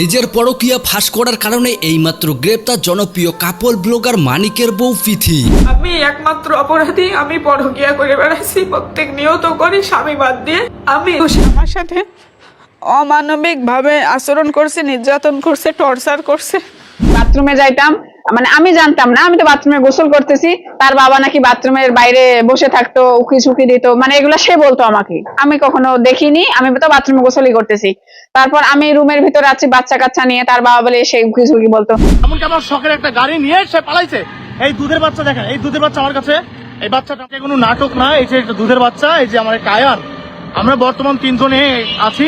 নিজের পরকীয়া ফাঁস করার কারণে এইমাত্র গ্রেপ্তার জনপ্রিয় কাপল ব্লগার মানিকের বউ ফিথি। আমি একমাত্র অপরাধী আমি পরকিয়া করে বেড়াচ্ছি প্রত্যেক নিয়ত করি স্বামী বাদ দিয়ে। আমি আমার সাথে অমানবিক ভাবে আচরণ করছে নির্যাতন করছে টর্চার করছে। বাথরুমে যাইতাম মানে আমি জানতাম না আমি তো বাথরুমে গোসল করতেছি তার বাবা নাকি বাথরুমের বাইরে বসে থাকতো উকি ঝুঁকি দিত মানে এগুলো সে বলতো আমাকে। আমি কখনো দেখিনি আমি তো বাথরুমে গোসলই করতেছি। তারপর আমি রুমের ভিতরে আছি, বাচ্চা কাচ্চা নিয়ে, তার বাবা বলে সে ঘুকি ঝুঁকি বলতো। এমনকি আমার শখের একটা গাড়ি নিয়ে সে পালাইছে। এই দুধের বাচ্চা দেখেন, এই দুধের বাচ্চা আমার কাছে, এই বাচ্চাটা কোনো নাটক না, এই যে দুধের বাচ্চা, এই যে আমার কায়ান আমরা বর্তমান তিনজনে আছি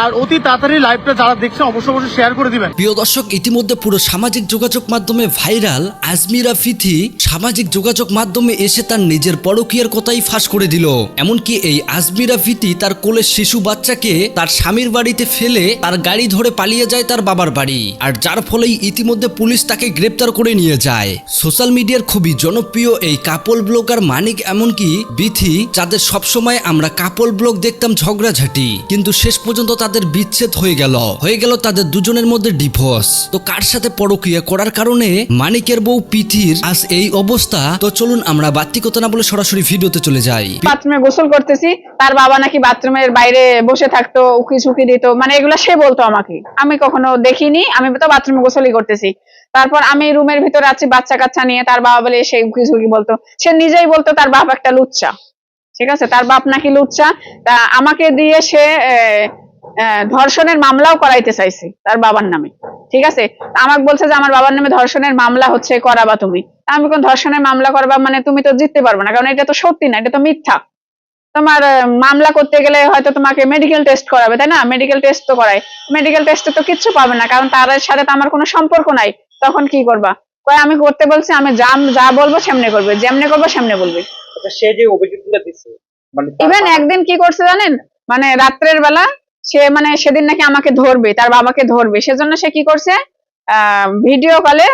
আর অতি তাড়াতাড়ি লাইভটা যারা দেখছেন অবশ্যই অবশ্যই শেয়ার করে দিবেন। প্রিয় দর্শক, ইতিমধ্যে পুরো সামাজিক যোগাযোগ মাধ্যমে ভাইরাল আজমিরা ফিথি সামাজিক যোগাযোগ মাধ্যমে এসে তার নিজের পরকীয়ার কথাই ফাঁস করে দিল। এমনকি এই আজমিরা ফিথি তার কোলের শিশু বাচ্চাকে তার স্বামীর বাড়িতে ফেলে তার গাড়ি ধরে পালিয়ে যায় তার বাবার বাড়ি। আর যার ফলেই ইতিমধ্যে পুলিশ তাকে গ্রেপ্তার করে নিয়ে যায়। সোশ্যাল মিডিয়ার খুবই জনপ্রিয় এই কাপল ব্লগার মানিক, এমনকি বিথি, যাদের সবসময় আমরা কাপল ব্লগ দেখতাম ঝগড়াঝাটি। কিন্তু শেষ পর্যন্ত তাদের বিচ্ছেদ হয়ে গেল। হয়ে গেল তাদের দুজনের মধ্যে ডিভোর্স তো কার সাথে পরক্রিয়া করার কারণে মানিকের বউ পিথির আজ এই অবস্থা? তো চলুন আমরা বাত্তি কথা না বলে সরাসরি ভিডিওতে চলে যাই। বাথরুমে গোসল করতেছি, তার বাবা নাকি বাথরুমের বাইরে বসে থাকতো উকি ঝুঁকি দিত মানে এগুলো সে বলতো আমাকে। আমি কখনো দেখিনি, আমি তো বাথরুমে গোসলই করতেছি। তারপর আমি রুমের ভিতরে আছি বাচ্চা কাচ্চা নিয়ে, তার বাবা বলে সেই উকি ঝুঁকি বলতো। সে নিজেই বলতো, তার বাপ একটা লুচ্চা। ঠিক আছে? তার বাপ নাকি লুচ্চা। তা আমাকে দিয়ে সে ধর্ষণের মামলাও করাইতে চাইছে তার বাবার নামে। ঠিক আছে? আমাকে বলছে যে আমার বাবার নামে ধর্ষণের মামলা হচ্ছে করাবা তুমি। আমি কোন ধর্ষণের মামলা করবা মানে তুমি তো জিততে পারবে না কারণ এটা তো সত্যি না এটা তো মিথ্যা। তোমার মামলা করতে গেলে হয়তো তোমাকে মেডিকেল টেস্ট করাবে তাই না? মেডিকেল টেস্ট তো করায়। মেডিকেল টেস্টে তো কিচ্ছু পাবে না কারণ তার সাথে তো আমার কোনো সম্পর্ক নাই। তখন কি করবা? কয় আমি করতে বলছি আমি যা যা বলব সেমনে করবে যেমনে করব সেমনে বলবে। আচ্ছা সে যে অভিযোগগুলো দিচ্ছে মানে ইভেন একদিন কি করছে জানেন? মানে রাত্রের বেলা সে মানে সেদিন নাকি আমাকে ধরবে, তার বাবাকে ধরবে। সেজন্য সে কি করছে? ভিডিও কলে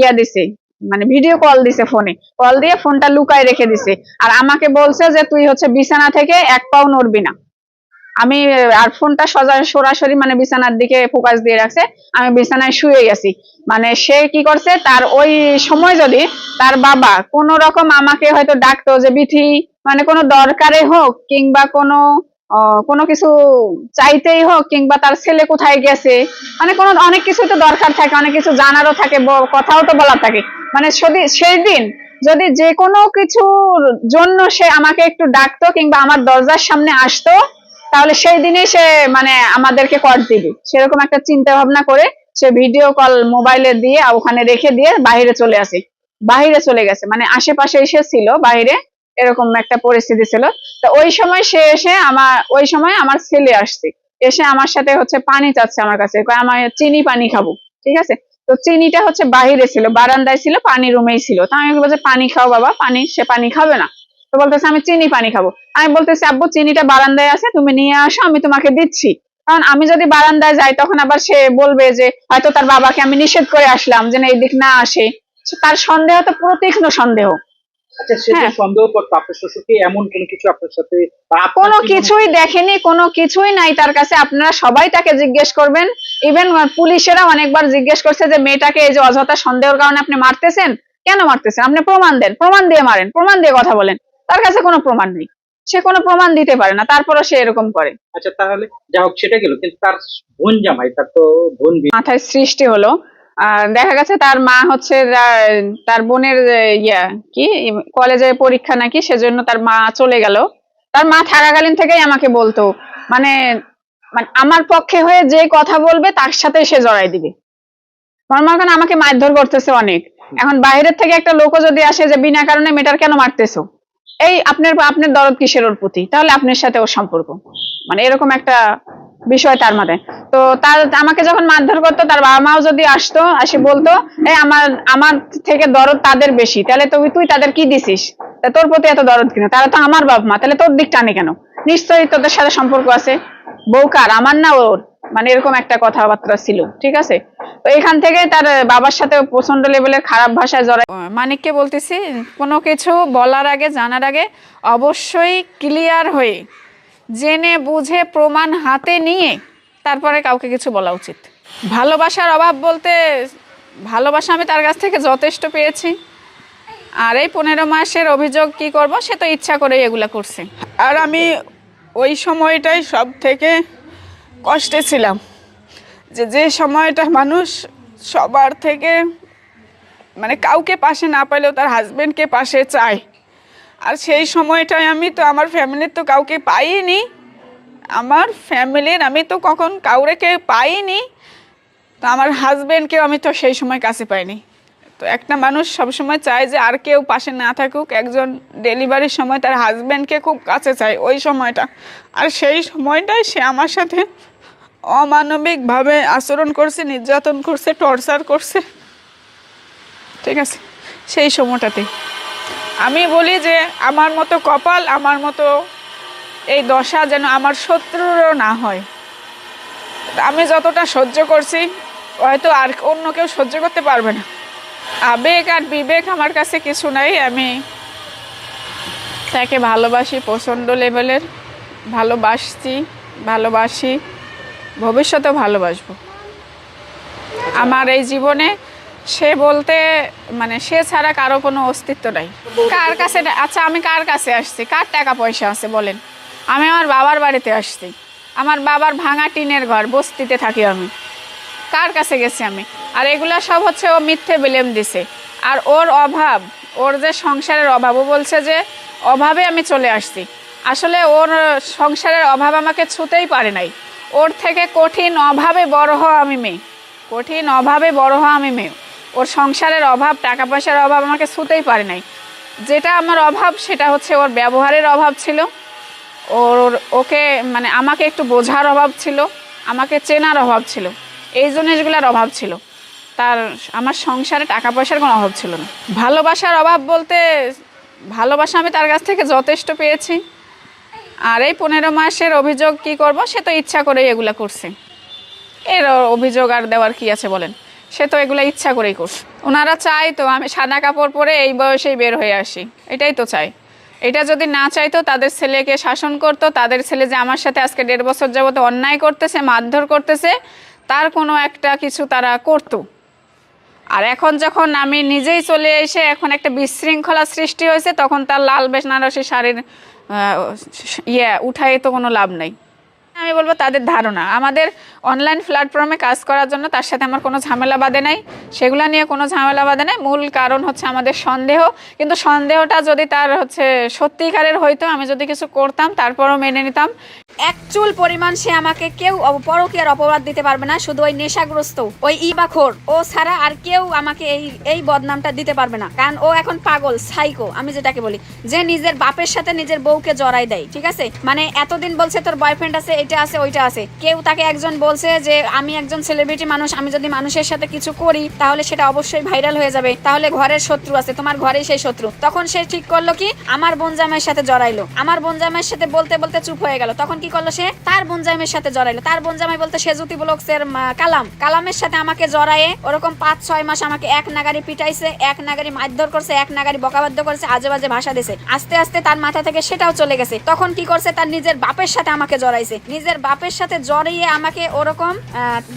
ইয়া দিছে মানে ভিডিও কল দিছে ফোনে কল দিয়ে ফোনটা লুকায় রেখে দিছে। আর আমাকে বলছে যে, তুই হচ্ছে বিছানা থেকে এক পাও নড়বি না। আমি, আর ফোনটা সজা, সরাসরি মানে বিছানার দিকে ফোকাস দিয়ে রাখছে। আমি বিছানায় শুয়ে গেছি মানে সে কি করছে, তার ওই সময় যদি তার বাবা কোন রকম আমাকে হয়তো ডাকতো যে, বিথি মানে কোনো দরকারে হোক কিংবা কোনো কোনো কিছু চাইতেই হোক কিংবা তার ছেলে কোথায় গেছে মানে কোনো, অনেক কিছু তো দরকার থাকে, অনেক কিছু জানারও থাকে কথাও তো বলার থাকে। মানে সেই দিন যদি যে কোনো কিছুর জন্য সে আমাকে একটু ডাকতো কিংবা আমার দরজার সামনে আসতো, তাহলে সেই দিনই সে মানে আমাদেরকে কর দিবে। সেরকম একটা চিন্তা ভাবনা করে সে ভিডিও কল মোবাইলে দিয়ে, ওখানে রেখে দিয়ে বাইরে চলে আসে। বাইরে চলে গেছে। মানে আশেপাশে এসে ছিল, বাইরে। এরকম একটা পরিস্থিতি ছিল। তো ওই সময় সে এসে আমার, ওই সময় আমার ছেলে আসছে। এসে আমার সাথে হচ্ছে পানি চাচ্ছে আমার কাছে। আমার চিনি পানি খাব। ঠিক আছে? তো চিনিটা হচ্ছে বাহিরে ছিল, বারান্দায় ছিল, পানি রুমেই ছিল। তো আমি বলছি, পানি খাও বাবা, পানি, সে পানি খাবে না। তো বলতেছে, আমি চিনি পানি খাব। আমি বলতেছি, আব্বু, চিনিটা বারান্দায় আছে, তুমি নিয়ে আসো, আমি তোমাকে দিচ্ছি। কারণ আমি যদি বারান্দায় যাই, তখন আবার সে বলবে যে, হয়তো তার বাবাকে আমি নিষেধ করে আসলাম যে না, এই দিক না আসে। তার সন্দেহ তো পুরো তীক্ষ্ণ সন্দেহ। আচ্ছা সে হ্যাঁ। সন্দেহ করতো আপনার শ্বশুরকে এমন কোনো কিছু আপনার সাথে কোনো কিছুই দেখেনি কোনো কিছুই নাই তার কাছে। আপনারা সবাই তাকে জিজ্ঞেস করবেন। ইভেন পুলিশেরা অনেকবার জিজ্ঞেস করছে যে মেয়েটাকে এই যে অযথা সন্দেহের কারণে আপনি মারতেছেন? কেন মারতেছেন? আপনি প্রমাণ দেন প্রমাণ দিয়ে মারেন প্রমাণ দিয়ে কথা বলেন। তার কাছে কোনো প্রমাণ নেই। সে কোনো প্রমাণ দিতে পারে না তারপরও সে এরকম করে। আচ্ছা তাহলে যা হোক সেটা গেল। কিন্তু তার বোন জামাই তার তো বোন মাথায় সৃষ্টি হলো। দেখা গেছে তার মা হচ্ছে তার বোনের ইয়া, কি? কলেজে পরীক্ষা নাকি, সেজন্য তার মা চলে গেল। তার মা থাকাকালীন থেকেই আমাকে বলতো মানে মানে আমার পক্ষে হয়ে যে কথা বলবে, তার সাথে সে জড়াই দিবে। মনে আমাকে মারধর করতেছে অনেক। এখন বাইরের থেকে একটা লোকও যদি আসে যে বিনা কারণে মেটার কেন মারতেছো? এই আপনার আপনার দরদ কিসের ওর প্রতি? তাহলে আপনার সাথে ওর সম্পর্ক। মানে এরকম একটা বিষয় তার মাথায় তো তার, আমাকে যখন মারধর করতো, তার বাবা মাও যদি আসতো, আসে বলতো এই আমার আমার থেকে দরদ তাদের বেশি, তাহলে তুই তুই তাদের কি দিছিস? তোর প্রতি এত দরদ কিনা? তারা তো আমার বাপ মা, তাহলে তোর দিক টানে কেন? নিশ্চয়ই তোদের সাথে সম্পর্ক আছে। বউ কার? আমার না ওর। মানে এরকম একটা কথাবার্তা ছিল, ঠিক আছে? তো এখান থেকে তার বাবার সাথে প্রচণ্ড লেভেলের খারাপ ভাষায় জড়াই মানিককে বলতেছি, কোনো কিছু বলার আগে, জানার আগে অবশ্যই ক্লিয়ার হয়ে জেনে বুঝে প্রমাণ হাতে নিয়ে তারপরে কাউকে কিছু বলা উচিত। ভালোবাসার অভাব বলতে ভালোবাসা আমি তার কাছ থেকে যথেষ্ট পেয়েছি। আর এই পনেরো মাসের অভিযোগ কি করব সে তো ইচ্ছা করেই এগুলো করছে। আর আমি ওই সময়টাই সব থেকে কষ্টে ছিলাম যে যে সময়টা মানুষ সবার থেকে মানে কাউকে পাশে না পাইলেও তার হাজব্যান্ডকে পাশে চায়। আর সেই সময়টায় আমি তো আমার ফ্যামিলির তো কাউকে পাইনি। আমার ফ্যামিলির আমি তো কখন কাউরে কেউ পাইনি। তো আমার হাজব্যান্ডকেও আমি তো সেই সময় কাছে পাইনি। তো একটা মানুষ সবসময় চায় যে আর কেউ পাশে না থাকুক, একজন ডেলিভারির সময় তার হাজব্যান্ডকে খুব কাছে চায় ওই সময়টা। আর সেই সময়টাই সে আমার সাথে অমানবিকভাবে আচরণ করছে, নির্যাতন করছে টর্চার করছে। ঠিক আছে? সেই সময়টাতে আমি বলি যে, আমার মতো কপাল, আমার মতো এই দশা যেন আমার শত্রুরও না হয়। আমি যতটা সহ্য করছি, হয়তো আর অন্য কেউ সহ্য করতে পারবে না। আবেগ আর বিবেক আমার কাছে কিছু নাই, আমি তাকে ভালোবাসি, প্রচণ্ড লেভেলের। ভালোবাসছি, ভালোবাসি, ভবিষ্যতেও ভালোবাসবো। আমার এই জীবনে সে বলতে মানে সে ছাড়া কারও কোনো অস্তিত্ব নাই। কার কাছে আচ্ছা আমি কার কাছে আসছি? কার টাকা পয়সা আছে, বলেন? আমি আমার বাবার বাড়িতে আসছি। আমার বাবার ভাঙা টিনের ঘর, বস্তিতে থাকি আমি। কার কাছে গেছি আমি? আর এগুলা সব হচ্ছে ও মিথ্যে বিলেম দিছে। আর ওর অভাব, ওর যে সংসারের অভাব, ও বলছে যে অভাবে আমি চলে আসছি। আসলে ওর সংসারের অভাব আমাকে ছুতেই পারে নাই। ওর থেকে কঠিন অভাবে বড় হওয়া আমি মেয়ে। কঠিন অভাবে বড় হওয়া আমি মেয়ে। ওর সংসারের অভাব টাকা পয়সার অভাব আমাকে ছুতেই পারে নাই। যেটা আমার অভাব, সেটা হচ্ছে ওর ব্যবহারের অভাব ছিল। ওর ওকে মানে আমাকে একটু বোঝার অভাব ছিল, আমাকে চেনার অভাব ছিল। এই জিনিসগুলোর অভাব ছিল। তার, আমার সংসারে টাকা পয়সার কোনো অভাব ছিল না। ভালোবাসার অভাব বলতে ভালোবাসা আমি তার কাছ থেকে যথেষ্ট পেয়েছি। আর এই পনেরো মাসের অভিযোগ কি করব, সে তো ইচ্ছা করেই এগুলো করছে। এর অভিযোগ আর দেওয়ার কি আছে বলেন? সে তো এগুলো ইচ্ছা করেই করছে। ওনারা চায় তো আমি সাদা কাপড় পরে এই বয়সেই বের হয়ে আসি। এটাই তো চাই। এটা যদি না চাইতো, তাদের ছেলেকে শাসন করতো, তাদের ছেলে যে আমার সাথে আজকে দেড় বছর যাবত অন্যায় করতেছে, মারধর করতেছে, তার কোনো একটা কিছু তারা করতো। আর এখন যখন আমি নিজেই চলে এসে এখন একটা বিশৃঙ্খলা সৃষ্টি হয়েছে, তখন তার লাল বেশনারসি শাড়ির ইয়ে উঠাই তো কোনো লাভ নাই। আমি বলব তাদের ধারণা। আমাদের অনলাইন প্ল্যাটফর্মে কাজ করার জন্য তার সাথে আমার কোনো ঝামেলা বাদে নাই। সেগুলো নিয়ে কোনো ঝামেলা বাদে নাই। মূল কারণ হচ্ছে আমাদের সন্দেহ। কিন্তু সন্দেহটা যদি তার হচ্ছে সত্যিকারের হইতো, আমি যদি কিছু করতাম, তারপরও মেনে নিতাম। এক চুল পরিমাণ সে আমাকে কেউ পরকীয়ার অপবাদ দিতে পারবে না, শুধু ওই নেশাগ্রস্ত, ওই ইবাখোর। ও ছাড়া আর কেউ আমাকে এই এই বদনামটা দিতে পারবে না। কারণ ও এখন পাগল সাইকো আমি যেটাকে বলি। যে নিজের বাপের সাথে নিজের বউকে জড়াই দেয়, ঠিক আছে? মানে এতদিন বলছে তোর বয়ফ্রেন্ড আছে এটা আছে, ওইটা আছে। কেউ তাকে একজন বলছে যে, আমি একজন সেলিব্রিটি মানুষ, আমি যদি মানুষের সাথে কিছু করি, তাহলে সেটা অবশ্যই ভাইরাল হয়ে যাবে। তাহলে ঘরের শত্রু আছে, তোমার ঘরেই সেই শত্রু। তখন সে ঠিক করল কি? আমার বোনজামের সাথে জড়াইলো। আমার বোনজামের সাথে বলতে বলতে চুপ হয়ে গেল। তখন কি করল সে? তার বোনজামের সাথে জড়াইলো। তার বোনজামাই বলতে, সে জ্যোতি ব্লকসের কালাম। কালামের সাথে আমাকে জড়ায়ে ওরকম পাঁচ, ছয় মাস আমাকে এক নাগারি পিটাইছে, এক নাগারি মারধর করছে, এক নাগারি বকাবাদ্য করছে আজে বাজে ভাষা দিছে। আস্তে আস্তে তার মাথা থেকে সেটাও চলে গেছে। তখন কি করছে? তার নিজের বাপের সাথে আমাকে জড়াইছে। নিজের বাপের সাথে জড়িয়ে আমাকে ওরকম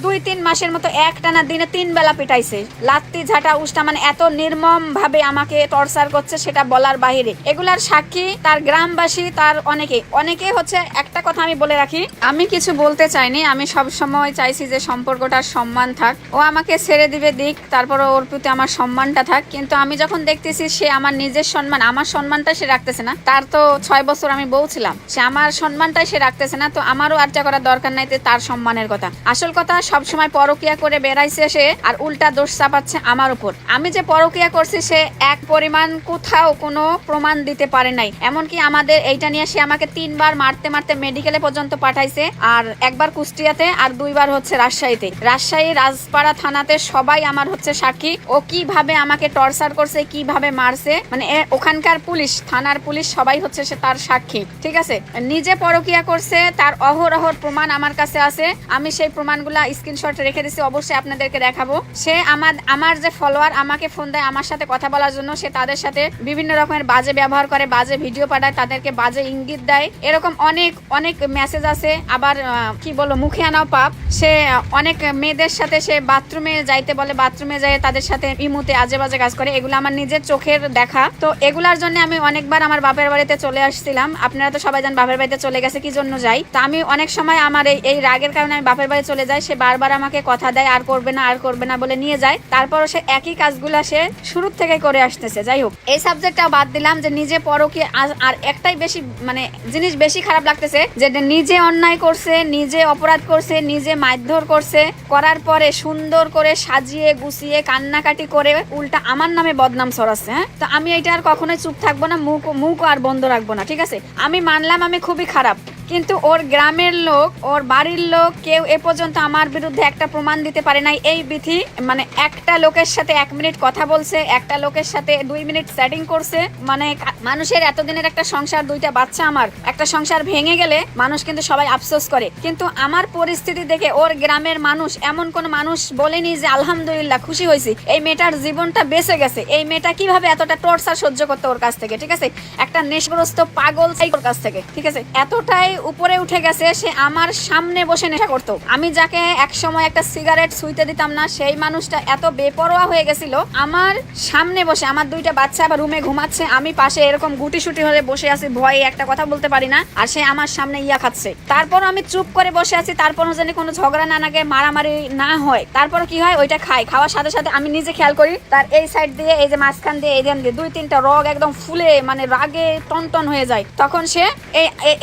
দুই তিন মাসের মতো এক টানা দিনে তিন বেলা পিটাইছে। লাত্তি, ঝাঁটা, উষ্টা মানে এত নির্মম ভাবে আমাকে টর্চার করছে সেটা বলার বাহিরে। এগুলার সাক্ষী তার গ্রামবাসী, তার অনেকে। অনেকে হচ্ছে, একটা কথা আমি বলে রাখি, আমি কিছু বলতে চাইনি, আমি সব সময় চাইছি যে সম্পর্কটার সম্মান থাক। ও আমাকে ছেড়ে দিবে, দিক তারপর ওর প্রতি আমার সম্মানটা থাক। কিন্তু আমি যখন দেখতেছি সে আমার নিজের সম্মান, আমার সম্মানটা সে রাখতেছে না, তার তো ছয় বছর আমি বউ ছিলাম। সে আমার সম্মানটাই সে রাখতেছে না, তো আমারও আর্চা করার দরকার নাই তার সম্মানের কথা। আসল কথা সব সময় পরকিয়া করে বেড়াইছে সে আর উল্টা দোষ চাপাচ্ছে আমার উপর। আমি যে পরকিয়া করছি সে এক পরিমাণ কোথাও কোনো প্রমাণ দিতে পারে নাই। এমনকি আমাদের এইটা নিয়ে সে আমাকে তিনবার মারতে মারতে মেডিকেলে পর্যন্ত পাঠাইছে আর একবার কুষ্টিয়াতে আর দুইবার হচ্ছে রাজশাহীতে। রাজশাহী রাজপাড়া থানাতে সবাই আমার হচ্ছে সাক্ষী। ও কীভাবে আমাকে টর্চার করছে, কীভাবে মারছে মানে ওখানকার পুলিশ, থানার পুলিশ সবাই হচ্ছে সে তার সাক্ষী। ঠিক আছে? নিজে পরকিয়া করছে, তার অহরহর প্রমাণ আমার কাছে আছে। আমি সেই প্রমাণগুলা স্ক্রিনশট রেখে দিছি, অবশ্যই আপনাদেরকে দেখাবো। সে আমার আমার যে ফলোয়ার আমাকে ফোন দেয় আমার সাথে কথা বলার জন্য, সে তাদের সাথে বিভিন্ন রকমের বাজে ব্যবহার করে, বাজে ভিডিও পাঠায়, তাদেরকে বাজে ইঙ্গিত দেয়। এরকম অনেক অনেক মেসেজ আছে। আবার কি বলো মুখে আনাও পাপ। সে অনেক মেয়েদের সাথে সে বাথরুমে যাইতে বলে বাথরুমে যায় তাদের সাথে ইমুতে আজে বাজে কাজ করে। এগুলো আমার নিজের চোখের দেখা। তো এগুলার জন্য আমি অনেকবার আমার বাপের বাড়িতে চলে আসছিলাম। আপনারা তো সবাই জান বাপের বাড়িতে চলে গেছে, কি জন্য যাই? তো আমি অনেক সময় আমার এই এই রাগের কারণে আমি বাপের বাড়ি চলে যাই, সে বারবার আমাকে কথা দেয়, আর করবে না, আর করবে না বলে নিয়ে যায়। তারপরও সে একই কাজগুলো সে শুরুর থেকে করে আসতেছে। যাই হোক, এই সাবজেক্টটা বাদ দিলাম যে নিজে পরকে আর একটাই বেশি মানে জিনিস বেশি খারাপ লাগতেছে যে নিজে অন্যায় করছে, নিজে অপরাধ করছে, নিজে মারধর করছে, করার পরে সুন্দর করে সাজিয়ে গুছিয়ে কান্নাকাটি করে উল্টা আমার নামে বদনাম ছড়াচ্ছে হ্যাঁ? তো আমি এটা আর কখনোই চুপ থাকব না, মুখ মুখ আর বন্ধ রাখব না, ঠিক আছে? আমি মানলাম আমি খুবই খারাপ। কিন্তু ওর গ্রামের লোক, ওর বাড়ির লোক কেউ এ পর্যন্ত আমার বিরুদ্ধে একটা প্রমাণ দিতে পারে নাই। এই বিধি মানে একটা লোকের সাথে এক মিনিট কথা বলছে, একটা লোকের সাথে দুই মিনিট সেটিং করছে। মানে মানুষের এতদিনের একটা সংসার, দুইটা বাচ্চা আমার, একটা সংসার ভেঙে গেলে মানুষ কিন্তু সবাই আফসোস করে। কিন্তু আমার পরিস্থিতি দেখে ওর গ্রামের মানুষ, এমন কোন মানুষ বলেনি যে, আলহামদুলিল্লাহ, খুশি হয়েছি। এই মেয়েটার জীবনটা বেঁচে গেছে। এই মেয়েটা কীভাবে এতটা টর্চার সহ্য করতে ওর কাছ থেকে, ঠিক আছে? একটা নেশগ্রস্ত পাগল সেই ওর কাছ থেকে, ঠিক আছে? এতটাই উপরে উঠে গেছে, সে আমার সামনে বসে নেশা করতো। আমি যাকে এক সময় একটা সিগারেট সুইতে দিতাম না, সেই মানুষটা এত বেপরোয়া হয়ে গেছিল। আমার সামনে বসে, আমার দুইটা বাচ্চা আবার রুমে ঘুমাচ্ছে, আমি পাশে এরকম গুটি সুটি হয়ে বসে আছি, ভয়ে একটা কথা বলতে পারি না, আর সে আমার সামনে ইয়া খাচ্ছে। তারপর আমি চুপ করে বসে আছি তারপরও জানি কোনো ঝগড়া না লাগে, মারামারি না হয়। তারপর কি হয়? ওইটা খাই। খাওয়ার সাথে সাথে আমি নিজে খেয়াল করি, তার এই সাইড দিয়ে, এই যে মাঝখান দিয়ে, এই দিয়ে দুই তিনটা রগ একদম ফুলে মানে রাগে টন টন হয়ে যায়। তখন সে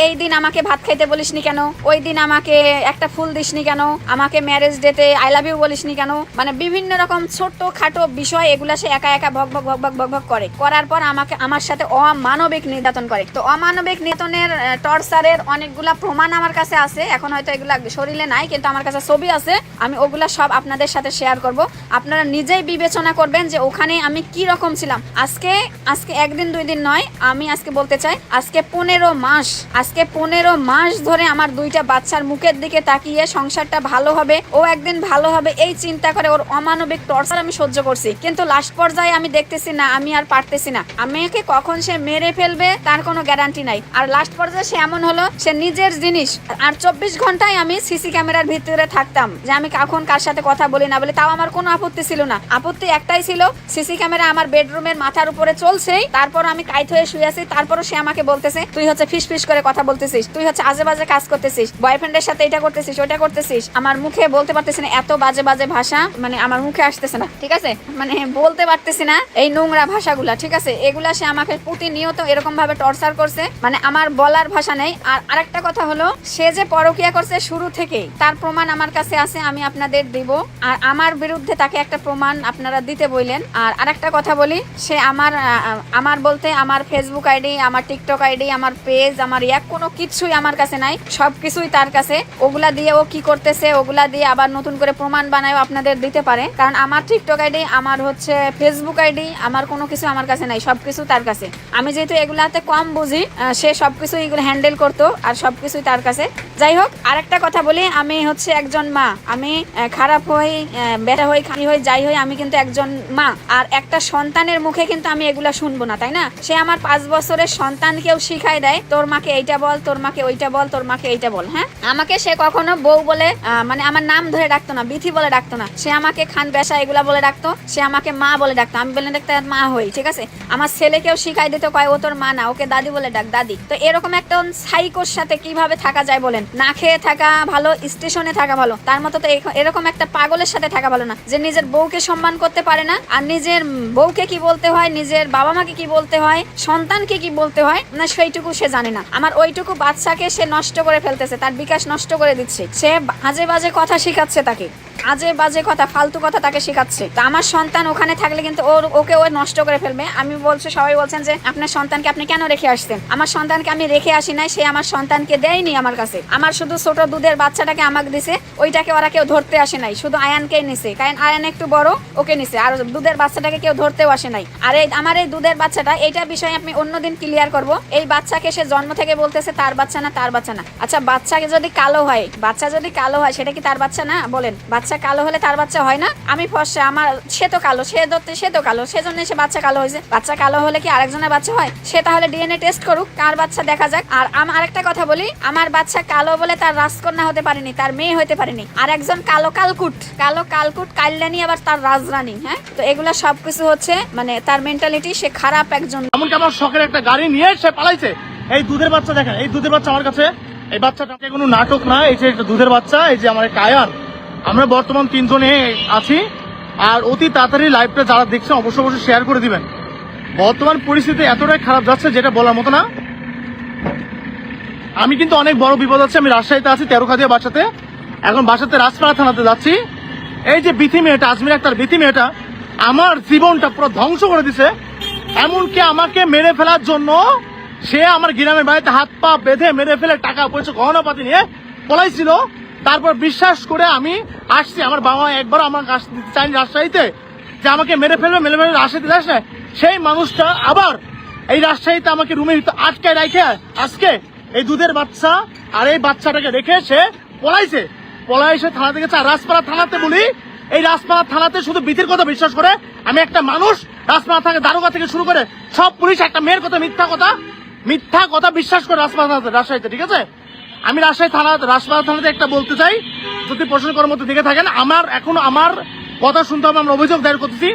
এই দিন আমাকে ভাত খাইতে বলিসনি কেন? ওই দিন আমাকে একটা ফুল দিসনি কেন? আমাকে ম্যারেজ ডেতে আই লাভ ইউ বলিসনি কেন? মানে বিভিন্ন রকম ছোট্ট খাটো বিষয় এগুলা সে একা একা ভগ ভগ ভক ভক ভক ভক করে। করার পর আমাকে আমার সাথে অমানবিক নির্যাতন করে। তো অমানবিক নির্যাতনের টর্চারের অনেকগুলা প্রমাণ আমার কাছে আছে। এখন হয়তো এগুলা শরীরে নাই, কিন্তু আমার কাছে ছবি আছে। আমি ওগুলা সব আপনাদের সাথে শেয়ার করব। আপনারা নিজেই বিবেচনা করবেন যে ওখানে আমি কি রকম ছিলাম। আজকে আজকে একদিন, দুই দিন নয়, আমি আজকে বলতে চাই, আজকে পনেরো মাস, আজকে পনেরো মাস ধরে আমার দুইটা বাচ্চার মুখের দিকে তাকিয়ে সংসারটা ভালো হবে, ও একদিন ভালো হবে, এই চিন্তা করে ওর অমানবিক টর্চার আমি সহ্য করছি। কিন্তু লাস্ট পর্যায়ে আমি দেখতেছি না, আমি আর পারতেছি না। আমাকে কখন সে মেরে ফেলবে তার কোনো গ্যারান্টি নাই। আর লাস্ট পর্যায়ে সে এমন হলো, সে নিজের জিনিস, আর চব্বিশ ঘন্টায় আমি সিসি ক্যামেরার ভিতরে থাকতাম, যে আমি কখন কার সাথে কথা বলি না বলি, তাও আমার কোনো আপত্তি ছিল না। আপত্তি একটাই ছিল, সিসি ক্যামেরা আমার বেডরুমের মাথার উপরে চলছেই, তারপর আমি কাইত হয়ে শুয়ে আছি, তারপরও সে আমাকে বলতেছে, তুই হচ্ছে ফিস ফিস করে কথা বলতেছিস, তুই হচ্ছে আজে বাজে কাজ করতেছিস বয়ফ্রেন্ডের সাথে এটা করতেছিস ওটা করতেছিস। আমার মুখে বলতে পারতেছি না, এত বাজে বাজে ভাষা মানে আমার মুখে আসতেছে না, ঠিক আছে? মানে বলতে পারতেছি না এই নোংরা ভাষাগুলা, ঠিক আছে? এগুলা সে আমাকে প্রতিনিয়ত এরকম ভাবে টর্চার করছে মানে আমার বলার ভাষা নেই। আর আরেকটা কথা হলো, সে যে পরকিয়া করছে শুরু থেকেই, তার প্রমাণ আমার কাছে আছে, আমি আপনাদের দিব। আর আমার বিরুদ্ধে তাকে একটা প্রমাণ আপনারা দিতে বললেন আর আরেকটা কথা বলি, সে আমার আমার বলতে আমার ফেসবুক আইডি, আমার টিকটক আইডি, আমার পেজ আমার ইয়াক, কোনো কিছুই আমার কাছে নাই। সব কিছুই তার কাছে। ওগুলা দিয়ে ও কি করতেছে, ওগুলা দিয়ে আবার নতুন করে প্রমাণ বানায় আপনাদের দিতে পারে। কারণ আমার টিকটক আইডি, আমার হচ্ছে ফেসবুক আইডি, আমার কোনো কিছু আমার কাছে নাই, সব কিছু তার কাছে। আমি যেহেতু এগুলাতে কম বুঝি সে সব কিছু এগুলো হ্যান্ডেল করতো, আর সব কিছুই তার কাছে। যাই হোক, আরেকটা কথা বলি, আমি হচ্ছে একজন মা। আমি আহ, খারাপ হই বেটা হই খালি হই যাই হই আমি কিন্তু একজন মা। আর একটা সন্তানের মুখে কিন্তু আমি এগুলা শুনব না তাই না? সে আমার পাঁচ বছরের সন্তানকেও শিখাই দেয় তোর মাকে এইটা বল তোর মাকে ওইটা বল তোর মাকে এইটা বল হ্যাঁ? আমাকে সে কখনো বউ বলে মানে আমার নাম ধরে ডাকতো না বিথি বলে ডাকতো না। সে আমাকে খান বেসা এগুলা বলে ডাকতো সে আমাকে মা বলে ডাকতো। আমি বলে ডাকতে মা হই ঠিক আছে? আমার ছেলেকেও শিখাই দিত কয় ও তোর মা না ওকে দাদি বলে ডাক দাদি। তো এরকম একটা সাইকোর সাথে কীভাবে থাকা যায় বলেন? না খেয়ে থাকা ভালো স্টেশনে থাকা ভালো তার মতো তো এরকম একটা পাগলের সাথে থাকা ভালো না। যে নিজের বউকে সম্মান করতে পারে না, আর নিজের বউকে কি বলতে হয়, নিজের বাবা মাকে কি বলতে হয়, সন্তানকে কি বলতে হয়, না সেইটুকু সে জানে না। আমার ওইটুকু বাচ্চাকে সে নষ্ট করে ফেলতেছে, তার বিকাশ নষ্ট করে দিচ্ছে। সে হাজে বাজে কথা শিখাচ্ছে তাকে। আজে বাজে কথা, ফালতু কথা তাকে শেখাচ্ছে। তো আমার সন্তান ওখানে থাকলে কিন্তু ওর, ওকে ও নষ্ট করে ফেলবে। আমি বলছি, সবাই বলছেন যে, আপনার সন্তানকে আপনি কেন রেখে আসছেন? আমার সন্তানকে আমি রেখে আসি নাই, সে আমার সন্তানকে দেয়নি আমার কাছে। আমার শুধু ছোট দুধের বাচ্চাটাকে আমাকে দিছে, ওইটাকে ওরা কেউ ধরতে আসে নাই। শুধু আয়ানকেই নিছে, কারণ আয়ান একটু বড়, ওকে নিছে। আর দুধের বাচ্চাটাকে কেউ ধরতেও আসে নাই। আর এই, আমার এই দুধের বাচ্চাটা এইটা বিষয়ে আমি অন্যদিন ক্লিয়ার করব। এই বাচ্চাকে সে জন্ম থেকে বলতেছে, তার বাচ্চা না, তার বাচ্চা না। আচ্ছা বাচ্চাকে যদি কালো হয়, বাচ্চা যদি কালো হয়, সেটা কি তার বাচ্চা না? বলেন, বাচ্চা বাচ্চা কালো হলে তার বাচ্চা হয় না? আমি ফর্সা আমার সে তো কালো, সে ধরতে সে তো কালো সেজন্য সে বাচ্চা কালো হয়েছে। বাচ্চা কালো হলে কি আরেকজনের বাচ্চা হয়? সে তাহলে ডিএনএ টেস্ট করুক, কার বাচ্চা দেখা যাক। আর আমার আরেকটা কথা বলি, আমার বাচ্চা কালো বলে তার রাজকন্যা হতে পারেনি, তার মেয়ে হতে পারেনি। আর একজন কালো কালকুট কালো কালকুট কাল্যাণী আবার তার রাজরানী হ্যাঁ? তো এগুলা সবকিছু হচ্ছে মানে তার মেন্টালিটি সে খারাপ একজন। আমার শখের একটা গাড়ি নিয়ে সে পালাইছে। এই দুধের বাচ্চা দেখেন, এই দুধের বাচ্চা আমার কাছে, এই বাচ্চাটা কোনো নাটক না, এই যে একটা দুধের বাচ্চা, এই যে আমার কায়ান আমরা বর্তমান তিনজনে আছি, আর অতি তাড়াতাড়ি লাইভটা যারা দেখছেন অবশ্যই অবশ্যই শেয়ার করে দিবেন। বর্তমান পরিস্থিতি এতটাই খারাপ যাচ্ছে যেটা বলার মতো না। আমি কিন্তু অনেক বড় বিপদ আছে, আমি রাজশাহীতে আছি, তেরোখাদিয়া বাসাতে। এখন বাসাতে রাজপাড়া থানাতে যাচ্ছি। এই যে বিথি মেয়েটা, আজমির একটা বিথি মেয়েটা, আমার জীবনটা পুরো ধ্বংস করে দিছে। এমনকি আমাকে মেরে ফেলার জন্য সে আমার গ্রামের বাড়িতে হাত পা বেঁধে মেরে ফেলে টাকা পয়সা গহনাপাতি নিয়ে পলাইছিল। তারপর বিশ্বাস করে আমি আসছি। আমার বাবা একবার আমার দিতে চাইনি রাজশাহীতে। যে আমাকে মেরে ফেলবে, মেরে ফেলে রাজশাহীতে আসে। সেই মানুষটা আবার এই রাজশাহীতে আমাকে রুমে আটকায় রাখে আজকে এই দুধের বাচ্চা আর এই বাচ্চাটাকে রেখে সে পলাইছে। পলাই এসে থানা থেকে রাজপাড়া থানাতে বলি। এই রাজপাড়া থানাতে শুধু বিধির কথা বিশ্বাস করে। আমি একটা মানুষ, রাজপাড়া থেকে দারোগা থেকে শুরু করে সব পুলিশ, একটা মেয়ের কথা মিথ্যা কথা মিথ্যা কথা বিশ্বাস করে রাজপাড়া থানাতে, রাজশাহীতে, ঠিক আছে? আমি রাজশাহী থানা, রাজপাড়া থানাতে একটা বলতে চাই। যদি প্রশাসন কর্মরত দেখে থাকেন, আমার এখনও আমার কথা শুনতে হবে, আমরা অভিযোগ দায়ের করতেছি।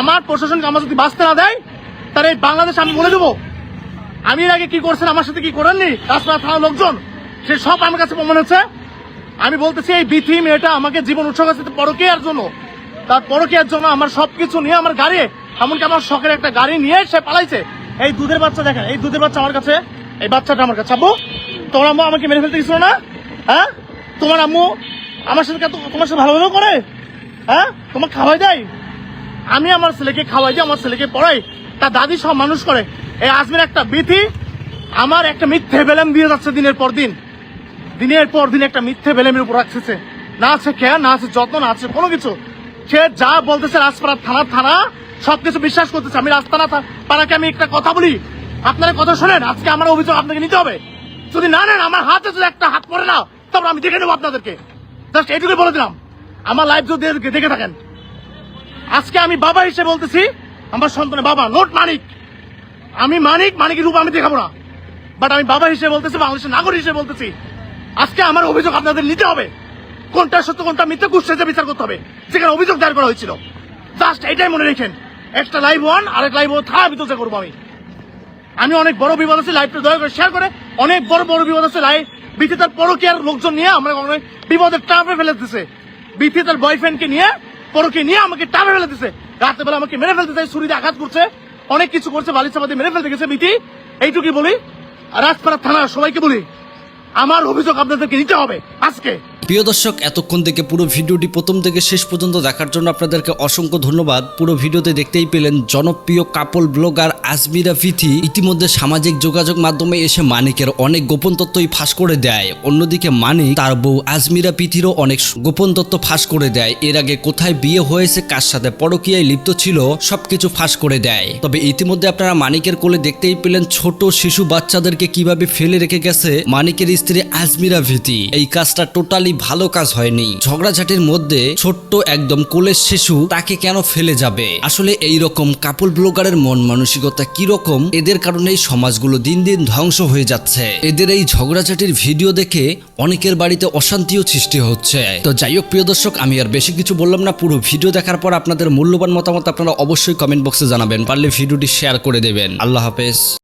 আমার প্রশাসনকে আমার যদি বাঁচতে না দেয়, তাহলে এই বাংলাদেশ আমি বলে দেবো। আমি এর আগে কি করছেন, আমার সাথে কি করেননি? রাজপাড়া থানার লোকজন, সে সব আমার কাছে প্রমাণ হচ্ছে। আমি বলতেছি, এই বিথি মেয়েটা আমাকে জীবন উৎসর্গ করছে পরকীয়ার জন্য। তার পরকীয়ার জন্য আমার সবকিছু নিয়ে আমার গাড়ি, এমনকি আমার শখের একটা গাড়ি নিয়ে সে পালাইছে। এই দুধের বাচ্চা দেখেন, এই দুধের বাচ্চা আমার কাছে, এই বাচ্চাটা আমার কাছে। আব্বু? তোমার আম্মু আমাকে মেরে ফেলতে গেছিল না? হ্যাঁ? তোমার আম্মু আমার সাথে তোমার সাথে ভালো ভালো করে? হ্যাঁ? তোমার খাওয়াই দেয়? আমি আমার ছেলেকে খাওয়াই দিই, আমার ছেলেকে পড়াই। তার দাদি সব মানুষ করে। এই আজমের একটা বিথি, আমার একটা মিথ্যে বেলেম দিয়ে যাচ্ছে দিনের পর দিন। দিনের পর দিন একটা মিথ্যে বেলেমের উপর রাখতেছে। না আছে খেয়া না আছে যত্ন, না আছে কোনো কিছু। সে যা বলতেছে রাজপাড়া থানা থানা, সবকিছু বিশ্বাস করতেছে। আমি রাজপাড়া থা- পাড়াকে আমি একটা কথা বলি। আপনারা কথা শোনেন, আজকে আমার অভিযোগ আপনাকে নিতে হবে। যদি না নেন, আমার হাতে যদি একটা হাত পড়ে না তারপর আমি দেখে নেব আপনাদেরকে। জাস্ট এটুকুই বলে দিলাম। আমার লাইফ যদি দেখে- থাকেন। আজকে আমি বাবা হিসেবে বলতেছি, আমার সন্তানের বাবা নোট মানিক। আমি মানিক, মানিকের রূপ আমি দেখাবো না। বাট আমি বাবা হিসেবে বলতেছি, বাংলাদেশের নাগরিক হিসেবে বলতেছি, আজকে আমার অভিযোগ আপনাদের নিতে হবে। কোনটা সত্য, কোনটা মিথ্যা কুশ্চেতে বিচার করতে হবে। যেখানে অভিযোগ দায়ের করা হয়েছিল। জাস্ট এটাই মনে রেখেন। একটা লাইভ ওয়ান আর আরেক লাইভ ও থাকা বিতর্ক করব আমি। আমি অনেক বড় বিপদ আছে লাইভটা দয়া করে শেয়ার করে। অনেক বড় বড় বিপদ আছে লাইভ বিথি তার পরকীয়ার লোকজন নিয়ে আমরা অনেক বিপদের টাপে ফেলে দিতেছে বিথি তার বয়ফ্রেন্ডকে নিয়ে পরকে নিয়ে আমাকে টাপে ফেলে দিতেছে রাতের বেলা আমাকে মেরে ফেলতে চাই ছুরিতে আঘাত করছে। অনেক কিছু করছে বালির চাপাতে মেরে ফেলতে গেছে, বিথি। এইটুকুই বলি। রাজপাড়া থানা সবাইকে বলি, আমার অভিযোগ আপনাদেরকে নিতে হবে আজকে। প্রিয় দর্শক, এতক্ষণ থেকে পুরো ভিডিওটি প্রথম থেকে শেষ পর্যন্ত দেখার জন্য আপনাদেরকে অসংখ্য ধন্যবাদ। পুরো ভিডিওতে দেখতেই পেলেন জনপ্রিয় কাপল ব্লগার আজমিরা ফিথি ইতিমধ্যে সামাজিক যোগাযোগ মাধ্যমে এসে মানিকের অনেক গোপন তথ্যই ফাঁস করে দেয়। অন্যদিকে মানিক তার বউ আজমিরা পিথিরও অনেক গোপন তথ্য ফাঁস করে দেয়। এর আগে কোথায় বিয়ে হয়েছে, কার সাথে পরকীয়ায় লিপ্ত ছিল, সবকিছু ফাঁস করে দেয়। তবে ইতিমধ্যে আপনারা মানিকের কোলে দেখতেই পেলেন ছোট শিশু বাচ্চাদেরকে কীভাবে ফেলে রেখে গেছে মানিকের স্ত্রী আজমিরা ভীতি এই কাজটা টোটালি ভালো কাজ হয়নি। ঝগড়াঝাটির মধ্যে ছোট্ট একদম কোলের শিশু তাকে কেন ফেলে যাবে? আসলে এই রকম কাপল ব্লগারের মন মানসিকতা কি রকম এদের কারণে এই সমাজগুলো দিন দিন ধ্বংস হয়ে যাচ্ছে। এদের এই ঝগড়াঝাটির ভিডিও দেখে অনেকের বাড়িতে অশান্তিও সৃষ্টি হচ্ছে। তো যাই হোক, প্রিয় দর্শক, আমি আর বেশি কিছু বললাম না। পুরো ভিডিও দেখার পর আপনাদের মূল্যবান মতামত আপনারা অবশ্যই কমেন্ট বক্সে জানাবেন। পারলে ভিডিওটি শেয়ার করে দেবেন। আল্লাহ হাফেজ।